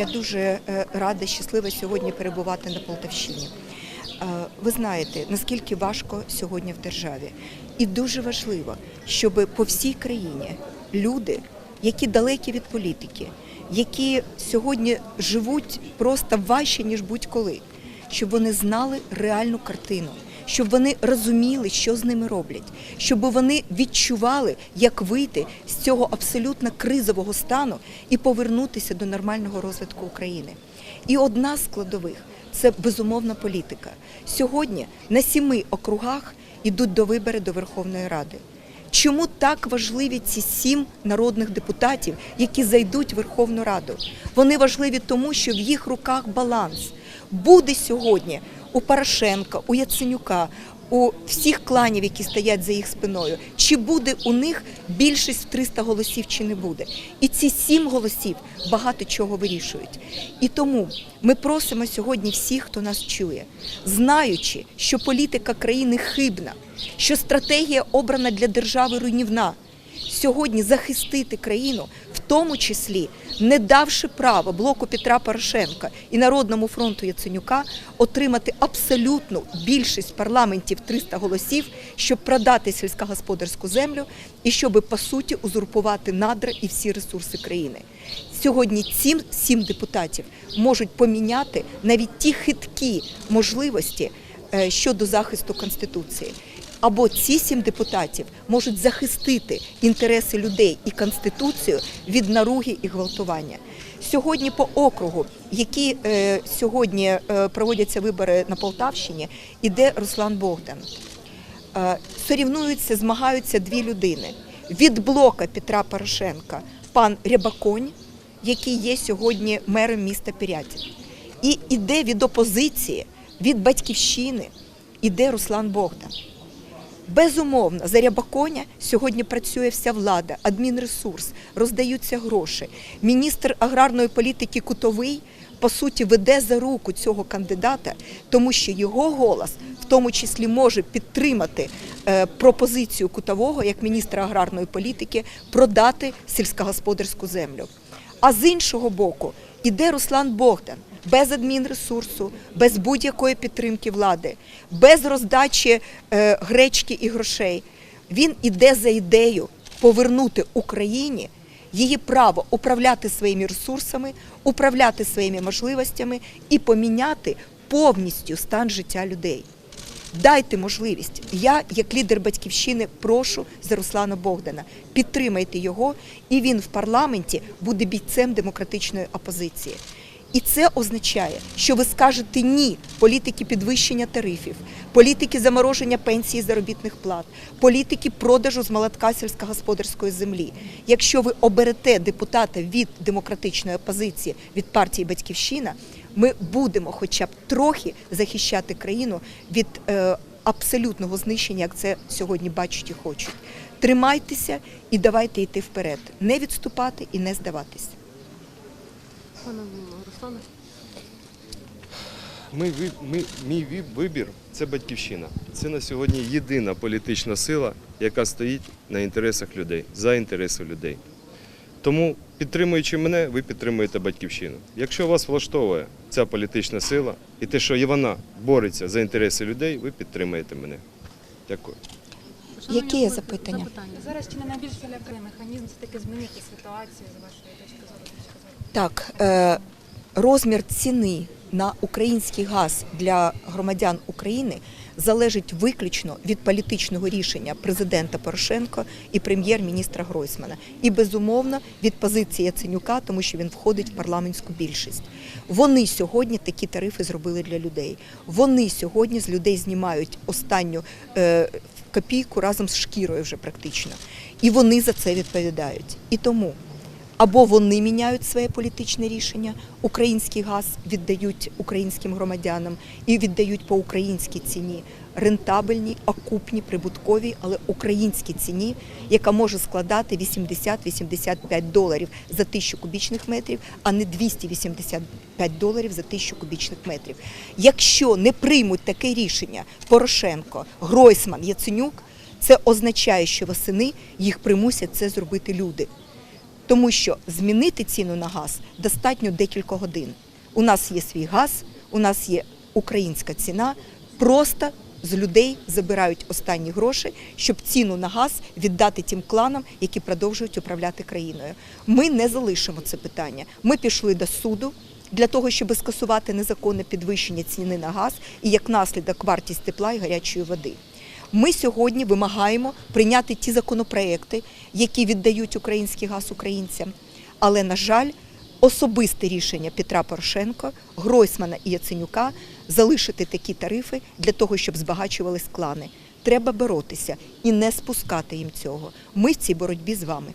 Я дуже е, рада, щаслива сьогодні перебувати на Полтавщині. Е, Ви знаєте, наскільки важко сьогодні в державі. І дуже важливо, щоб по всій країні люди, які далекі від політики, які сьогодні живуть просто важче, ніж будь-коли, щоб вони знали реальну картину, щоб вони розуміли, що з ними роблять, щоб вони відчували, як вийти з цього абсолютно кризового стану і повернутися до нормального розвитку України. І одна з складових це безумовна політика. Сьогодні на сіми округах йдуть до вибори до Верховної Ради. Чому так важливі ці сім народних депутатів, які зайдуть в Верховну Раду? Вони важливі тому, що в їх руках баланс буде сьогодні у Порошенка, у Яценюка, у всіх кланів, які стоять за їх спиною. Чи буде у них більшість в 300 голосів, чи не буде? І ці сім голосів багато чого вирішують. І тому ми просимо сьогодні всіх, хто нас чує, знаючи, що політика країни хибна, що стратегія обрана для держави руйнівна. Сьогодні захистити країну, в тому числі не давши право блоку Петра Порошенка і Народному фронту Яценюка отримати абсолютну більшість парламентів 300 голосів, щоб продати сільськогосподарську землю і щоб по суті узурпувати надра і всі ресурси країни. Сьогодні ці сім депутатів можуть поміняти навіть ті хиткі можливості е, щодо захисту конституції. Або ці сім депутатів можуть захистити інтереси людей і конституцію від наруги і гвалтування. Сьогодні по округу, які е, сьогодні е, проводяться вибори на Полтавщині, іде Руслан Богдан. Е, сорівнуються, змагаються дві людини від блока Петра Порошенка, пан Рябаконь, який є сьогодні мером міста Пірятин. І іде від опозиції, від батьківщини, іде Руслан Богдан. Безумовно, за Рябаконя сьогодні працює вся влада, адмінресурс, роздаються гроші. Міністр аграрної політики Кутовий по суті веде за руку цього кандидата, тому що його голос в тому числі може підтримати е, пропозицію Кутового як міністра аграрної політики продати сільськогосподарську землю. А з іншого боку іде Руслан Богдан без адмінресурсу, без будь-якої підтримки влади, без роздачі е, гречки і грошей. Він іде за ідею повернути Україні її право управляти своїми ресурсами, управляти своїми можливостями і поміняти повністю стан життя людей. Дайте можливість. Я, як лідер батьківщини, прошу за Руслана Богдана. Підтримайте його, і він в парламенті буде бійцем демократичної опозиції. І це означає, що ви скажете ні політики підвищення тарифів, політики замороження пенсій і заробітних плат, політики продажу з молотка сільськогосподарської землі. Якщо ви оберете депутата від демократичної опозиції від партії Батьківщина, ми будемо, хоча б трохи захищати країну від е, абсолютного знищення, як це сьогодні бачать і хочуть. Тримайтеся і давайте йти вперед, не відступати і не здаватися. Руслане, Ми, ми, мій вибір це батьківщина. Це на сьогодні єдина політична сила, яка стоїть на інтересах людей, за інтереси людей. Тому, підтримуючи мене, ви підтримуєте батьківщину. Якщо вас влаштовує ця політична сила і те, що і вона бореться за інтереси людей, ви підтримуєте мене. Дякую. Які є запитання? Зараз чи не найбільш лякає механізм це таки змінити ситуацію з вашої точки зору? точки зору? Так, е, розмір ціни на український газ для громадян України залежить виключно від політичного рішення президента Порошенка і прем'єр-міністра Гройсмана. І безумовно від позиції Яценюка, тому що він входить в парламентську більшість. Вони сьогодні такі тарифи зробили для людей. Вони сьогодні з людей знімають останню е, копійку разом з шкірою вже практично. І вони за це відповідають. І тому або вони міняють своє політичне рішення, український газ віддають українським громадянам і віддають по українській ціні рентабельній, окупній, прибутковій, але українській ціні, яка може складати 80-85 доларів за тисячу кубічних метрів, а не 285 доларів за тисячу кубічних метрів. Якщо не приймуть таке рішення Порошенко, Гройсман, Яценюк, це означає, що восени їх примусять це зробити люди. Тому що змінити ціну на газ достатньо декілька годин. У нас є свій газ, у нас є українська ціна. Просто з людей забирають останні гроші, щоб ціну на газ віддати тим кланам, які продовжують управляти країною. Ми не залишимо це питання. Ми пішли до суду для того, щоб скасувати незаконне підвищення ціни на газ і як наслідок вартість тепла і гарячої води. Ми сьогодні вимагаємо прийняти ті законопроекти, які віддають український газ українцям. Але, на жаль, особисте рішення Петра Порошенко, Гройсмана і Яценюка залишити такі тарифи для того, щоб збагачувались клани. Треба боротися і не спускати їм цього. Ми в цій боротьбі з вами.